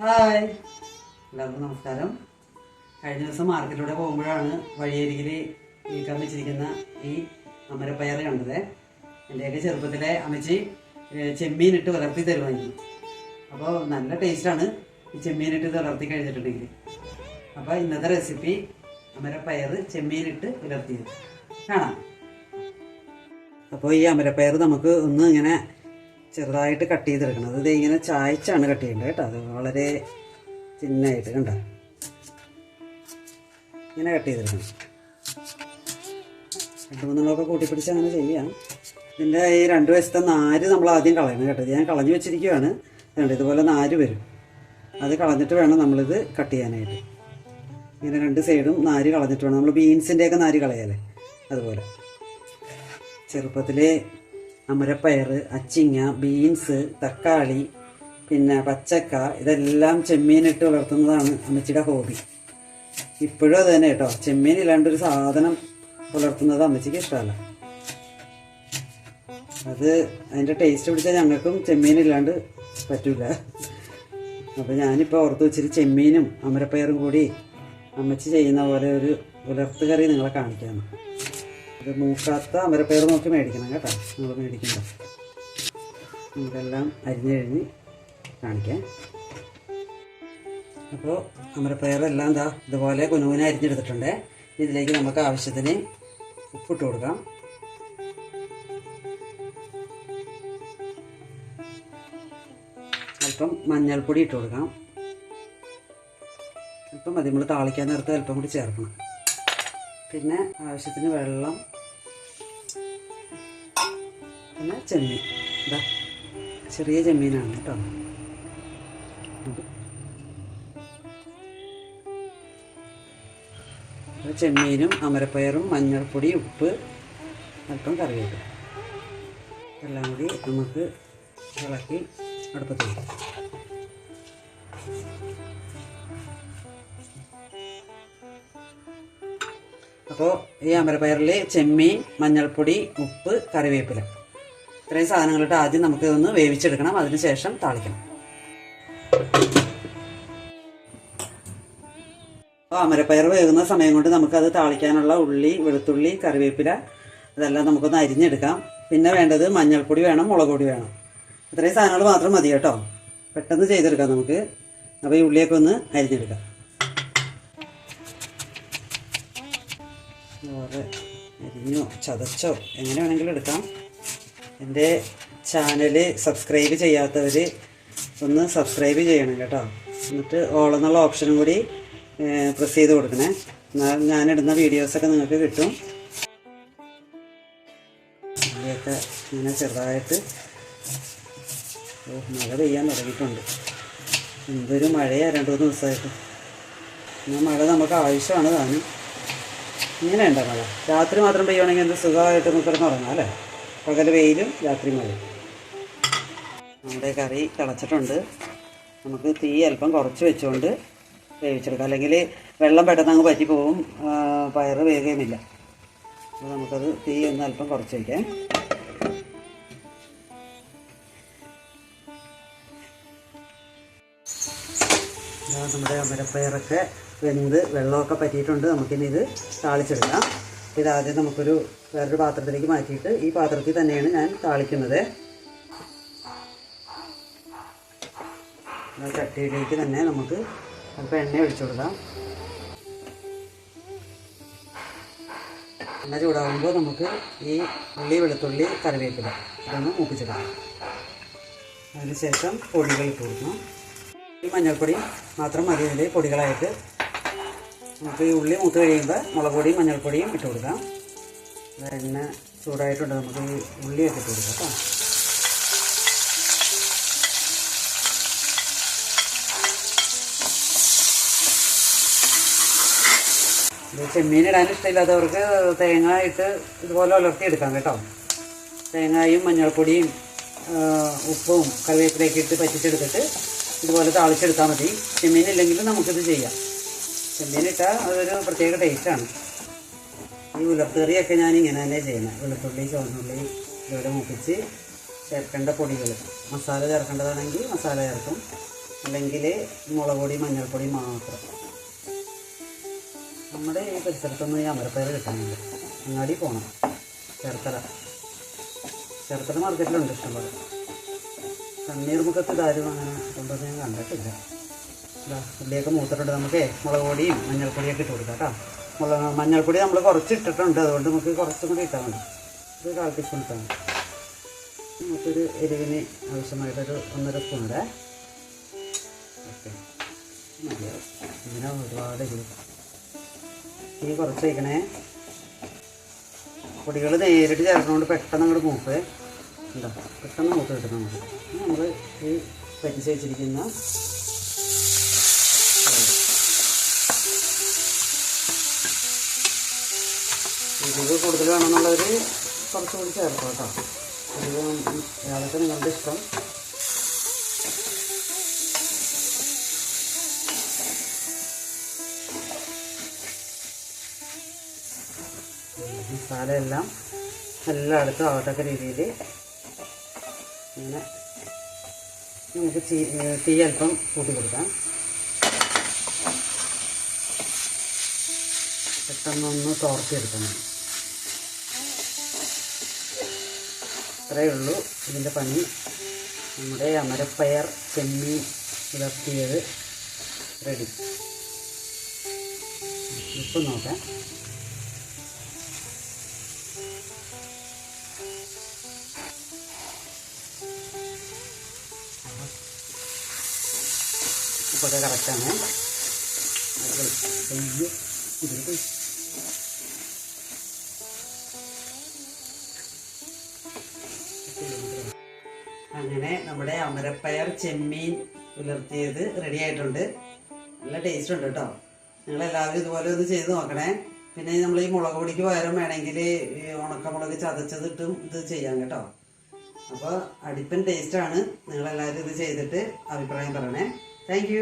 Hi. എല്ലാവർക്കും നമസ്കാരം. കഴിഞ്ഞ ദിവസം മാർക്കറ്റിലൂടെ പോകുമ്പോഴാണ് വഴിയരികിൽ വിൽക്കാൻ വെച്ചിരിക്കുന്ന ഈ അമരപ്പയർ കണ്ടത്. എന്റെയൊക്കെ ചെറുപ്പത്തിലെ അമ്മച്ചി ചെമ്മീനിട്ട് വളർത്തി തരുമായിരുന്നു. അപ്പോൾ നല്ല ടേസ്റ്റാണ് ഈ ചെമ്മീനിട്ട് വളർത്തി കഴിഞ്ഞിട്ടുണ്ടെങ്കിൽ അപ്പോൾ ഇന്നത്തെ റെസിപ്പി അമരപ്പയർ ചെമ്മീനിട്ട് വളർത്തിയത്. കാണാം. അപ്പോൾ ഈ അമരപ്പയർ നമുക്ക് ഒന്ന് ഇങ്ങനെ ചെറുതായിട്ട് കട്ട് ചെയ്തെടുക്കണം. അത് ഇങ്ങനെ ചായച്ചാണ് കട്ട് ചെയ്യേണ്ടത് കേട്ടോ. അത് വളരെ ചിന്നായിട്ട് കണ്ട? ഇങ്ങനെ കട്ട് ചെയ്തെടുക്കണം. രണ്ട് മൂന്നെണ്ണമൊക്കെ കൂട്ടിപ്പിടിച്ച് അങ്ങനെ ചെയ്യാം. ഇതിന്റെ ഈ രണ്ട് വശത്തെ നാര് നമ്മൾ ആദ്യം കളയണം കേട്ടോ. ഞാൻ കളഞ്ഞു വെച്ചിരിക്കുകയാണ് കണ്ടോ? ഇതുപോലെ നാര് വരും. അത് കളഞ്ഞിട്ട് വേണം നമ്മളിത് കട്ട് ചെയ്യാനായിട്ട്. ഇങ്ങനെ രണ്ട് സൈഡും നാര് കളഞ്ഞിട്ട് വേണം. നമ്മൾ ബീൻസിന്റെയൊക്കെ നാര് കളയാലേ അതുപോലെ. ചെറുപ്പത്തിൽ അമരപ്പയർ അച്ചിങ്ങ ബീൻസ് തക്കാളി പിന്നെ പച്ചക്ക ഇതെല്ലാം ചെമ്മീനിട്ട് വളർത്തുന്നതാണ് അമ്മച്ചിയുടെ ഹോബി. ഇപ്പോഴും അത് തന്നെ കേട്ടോ. ചെമ്മീൻ ഇല്ലാണ്ടൊരു സാധനം പുലർത്തുന്നത് അമ്മച്ചിക്ക് ഇഷ്ടമല്ല. അത് അതിന്റെ ടേസ്റ്റ് പിടിച്ചാൽ ഞങ്ങൾക്കും ചെമ്മീൻ ഇല്ലാണ്ട് പറ്റൂല. അപ്പോൾ ഞാനിപ്പോൾ ഓർത്ത് വെച്ചിട്ട് ചെമ്മീനും അമരപ്പയറും കൂടി അമ്മച്ചി ചെയ്യുന്ന പോലെ ഒരു പുലർത്തുകറി കറി നിങ്ങളെ കാണിക്കാമെന്ന് ഇത് മൂക്കാത്ത അമരപ്പയർ നോക്കി മേടിക്കണം കേട്ടോ. നമ്മൾ മേടിക്കണ്ട നമുക്കെല്ലാം അരിഞ്ഞഴിഞ്ഞ് കാണിക്കാം. അപ്പോൾ അമരപ്പയറെല്ലാം എന്താ ഇതുപോലെ കുനുകുന അരിഞ്ഞെടുത്തിട്ടുണ്ട്. ഇതിലേക്ക് നമുക്ക് ആവശ്യത്തിന് ഉപ്പിട്ട് കൊടുക്കാം. അല്പം മഞ്ഞൾപ്പൊടി ഇട്ട് കൊടുക്കാം. അല്പം മതി. നമ്മൾ താളിക്കാൻ നേരത്തെ അല്പം കൂടി ചേർക്കണം. പിന്നെ ആവശ്യത്തിന് വെള്ളം പിന്നെ ചെമ്മീൻ. ഇതാ ചെറിയ ചെമ്മീനാണ് കേട്ടോ. ചെമ്മീനും അമരപ്പയറും മഞ്ഞൾപ്പൊടി ഉപ്പ് അല്പം കറിവേപ്പില. എല്ലാം കൂടി നമുക്ക് ഇളക്കി അടുപ്പത്ത് അപ്പോൾ ഈ അമരപ്പയറിൽ ചെമ്മീൻ മഞ്ഞൾപ്പൊടി ഉപ്പ് കറിവേപ്പില. ഇത്രയും സാധനങ്ങളിട്ട് ആദ്യം നമുക്ക് ഇതൊന്ന് വേവിച്ചെടുക്കണം അതിനുശേഷം താളിക്കണം. അപ്പോൾ അമരപ്പയർ വേകുന്ന സമയം കൊണ്ട് നമുക്കത് താളിക്കാനുള്ള ഉള്ളി വെളുത്തുള്ളി കറിവേപ്പില ഇതെല്ലാം നമുക്കൊന്ന് അരിഞ്ഞെടുക്കാം. പിന്നെ വേണ്ടത് മഞ്ഞൾപ്പൊടി വേണം മുളക് പൊടി വേണം. ഇത്രയും സാധനങ്ങൾ മാത്രം മതി കേട്ടോ. പെട്ടെന്ന് ചെയ്തെടുക്കാം നമുക്ക്. അപ്പോൾ ഈ ഉള്ളിയൊക്കെ ഒന്ന് അരിഞ്ഞെടുക്കാം. അരിഞ്ഞോ ചതച്ചോ എങ്ങനെ വേണമെങ്കിലും എടുക്കാം. എന്റെ ചാനൽ സബ്സ്ക്രൈബ് ചെയ്യാത്തവർ ഒന്ന് സബ്സ്ക്രൈബ് ചെയ്യണം കേട്ടോ. എന്നിട്ട് ഓളെന്നുള്ള ഓപ്ഷനും കൂടി പ്രസ് ചെയ്ത് കൊടുക്കണേ. എന്നാൽ ഞാനിടുന്ന വീഡിയോസൊക്കെ നിങ്ങൾക്ക് കിട്ടും. ഉള്ളിയൊക്കെ ഇങ്ങനെ ചെറുതായിട്ട് മഴ പെയ്യാൻ തുടങ്ങിയിട്ടുണ്ട്. എന്തൊരു മഴയാണ് രണ്ട് മൂന്ന് ദിവസമായിട്ട്. എന്നാൽ മഴ നമുക്ക് ആവശ്യമാണ് താനും. ഇങ്ങനെ ഉണ്ടോ മഴ? രാത്രി മാത്രം പെയ്യുവാണെങ്കിൽ എന്ത് സുഖമായിട്ട് നമുക്ക് കിടന്ന് ഉറങ്ങാം അല്ലേ? പകൽ വെയിലും രാത്രി മഴയും നമ്മുടെ കറി തിളച്ചിട്ടുണ്ട്. നമുക്ക് തീ അല്പം കുറച്ച് വെച്ചുകൊണ്ട് വേവിച്ചെടുക്കാം. അല്ലെങ്കിൽ വെള്ളം പെട്ടെന്ന് അങ്ങ് പറ്റി പോവും. ആ, പയറ് വേകുകയുമില്ല അപ്പോൾ നമുക്കത് തീ ഒന്ന് അല്പം കുറച്ച് വയ്ക്കാം നമ്മുടെ അമരപ്പയറൊക്കെ വെന്ത് വെള്ളമൊക്കെ പറ്റിയിട്ടുണ്ട്. നമുക്കിനി ഇത് താളിച്ചെടുക്കാം. ഇതാദ്യം നമുക്കൊരു വേറൊരു പാത്രത്തിലേക്ക് മാറ്റിയിട്ട് ഈ പാത്രത്തിൽ തന്നെയാണ് ഞാൻ താളിക്കുന്നത്. ചട്ടിയിലേക്ക് തന്നെ നമുക്ക് അല്പം എണ്ണ ഒഴിച്ചു കൊടുക്കാം. എണ്ണ ചൂടാകുമ്പോൾ നമുക്ക് ഈ ഉള്ളി വെളുത്തുള്ളി കറിവേപ്പില ഇതൊന്ന് മൂപ്പിച്ചിടാം. അതിനുശേഷം പൊടികൾ ഇട്ട് കൊടുക്കണം. ഈ മഞ്ഞൾപ്പൊടി മാത്രം മതി പൊടികളായിട്ട്. നമുക്ക് ഈ ഉള്ളി മൂത്ത് കഴിയുമ്പോൾ മുളക് പൊടിയും മഞ്ഞൾപ്പൊടിയും ഇട്ട് കൊടുക്കാം. വെണ്ണ ചൂടായിട്ടുണ്ട്. നമുക്ക് ഈ ഉള്ളിയൊക്കെ ഇട്ട് കൊടുക്കാം കേട്ടോ. ചെമ്മീൻ ഇടാൻ ഇഷ്ടമില്ലാത്തവർക്ക് തേങ്ങ ഇട്ട് ഇതുപോലെ ഉലർത്തിയെടുക്കാം കേട്ടോ. തേങ്ങയും മഞ്ഞൾപ്പൊടിയും ഉപ്പും കറിവേപ്പിലേക്ക് ഇട്ട് പറ്റിച്ചെടുത്തിട്ട് ഇതുപോലെ താളിച്ചെടുത്താൽ മതി. ചെമ്മീൻ ഇല്ലെങ്കിലും നമുക്കിത് ചെയ്യാം. ചെമ്മീൻ ഇട്ടാൽ അതൊരു പ്രത്യേക ടേസ്റ്റാണ് ഈ ഉലർത്ത് ഞാൻ ഇങ്ങനെ തന്നെ ചെയ്യുന്നത് വെളുത്തുള്ളി ചുവന്നുള്ളി ഇതുപോലെ മുപ്പിച്ച് ചേർക്കേണ്ട പൊടികൾ മസാല ചേർക്കേണ്ടതാണെങ്കിൽ മസാല ചേർക്കും. അല്ലെങ്കിൽ മുളക് പൊടി മഞ്ഞൾപ്പൊടി മാത്രം. നമ്മുടെ ഈ പരിസരത്തൊന്നും ഈ അമരപ്പയർ കിട്ടാനില്ല. അങ്ങാടി പോകണം ചേർത്തല. ചേർത്തല മാർക്കറ്റിലുണ്ട് ഇഷ്ടംപോലെ. തണ്ണീർമുഖത്ത് ഇതാരും അങ്ങനെ കൊണ്ടുവന്ന് ഞാൻ കണ്ടിട്ടില്ല. ഇതാ ഉള്ളിയൊക്കെ മൂത്തിട്ടുണ്ട് നമുക്ക് മുളക് പൊടിയും മഞ്ഞൾപ്പൊടിയൊക്കെ ഇട്ട് കൊടുക്കാം കേട്ടോ. മുളക് മഞ്ഞൾപ്പൊടി നമ്മൾ കുറച്ച് ഇട്ടിട്ടുണ്ട് അതുകൊണ്ട് നമുക്ക് കുറച്ചും കൂടി ഇട്ടാൽ മതി. ഒരു കാൽ ടീസ്പൂൺ ഇട്ടാൽ മതി. നമുക്കൊരു എരിവിന് ആവശ്യമായിട്ടൊരു ഒന്നര സ്പൂൺ ഇടേ. ഓക്കെ. മതിയാവും ഇങ്ങനെ ഒരുപാട് എരിവ്. ഈ കുറച്ച് വയ്ക്കണേ പൊടികൾ നേരിട്ട് ചേർക്കുന്നതുകൊണ്ട് പെട്ടെന്ന് അങ്ങോട്ട് മൂപ്പ്. എന്താ പെട്ടെന്ന് മൂത്ത് കിട്ടും നമുക്ക്. നമ്മൾ ഈ പറ്റിച്ച് എരിവ് കൂടുതൽ വേണമെന്നുള്ളവർ കുറച്ചുകൂടി ചേർക്കാം കേട്ടോ. എരിവ് ഏതൊക്കെ നിങ്ങളുടെ ഇഷ്ടം. മസാലയെല്ലാം എല്ലായിടത്തും ആവത്തക്ക രീതിയിൽ ഇങ്ങനെ നമുക്ക് തീ- തീ അല്പം കൂട്ടി കൊടുക്കാം. പെട്ടെന്നൊന്ന് തോർത്തിയെടുക്കണം. ഇത്രയേ ഉള്ളൂ. ഇതിന്റെ പണി നമ്മുടെ അമരപ്പയർ ചെമ്മീൻ ഉലർത്തിയത് റെഡി ഇപ്പം നോക്കാം. ഉപ്പൊക്കെ കറക്റ്റാണ് അത്. നെയ്യ് ഇതിൽ അങ്ങനെ നമ്മുടെ അമരപ്പയർ ചെമ്മീൻ പുലർത്തിയത് റെഡി ആയിട്ടുണ്ട്. നല്ല ടേസ്റ്റ് ഉണ്ട് കേട്ടോ. നിങ്ങൾ എല്ലാവരും ഇതുപോലെ ഒന്ന് ചെയ്ത് നോക്കണേ. പിന്നെ നമ്മൾ ഈ മുളക് പൊടിക്ക് പകരം വേണമെങ്കിൽ ഈ ഉണക്കമുളക് ചതച്ചതിട്ടും ഇത് ചെയ്യാം കേട്ടോ. അപ്പോൾ അടിപ്പൻ ടേസ്റ്റാണ് നിങ്ങളെല്ലാവരും ഇത് ചെയ്തിട്ട് അഭിപ്രായം പറയണേ. താങ്ക്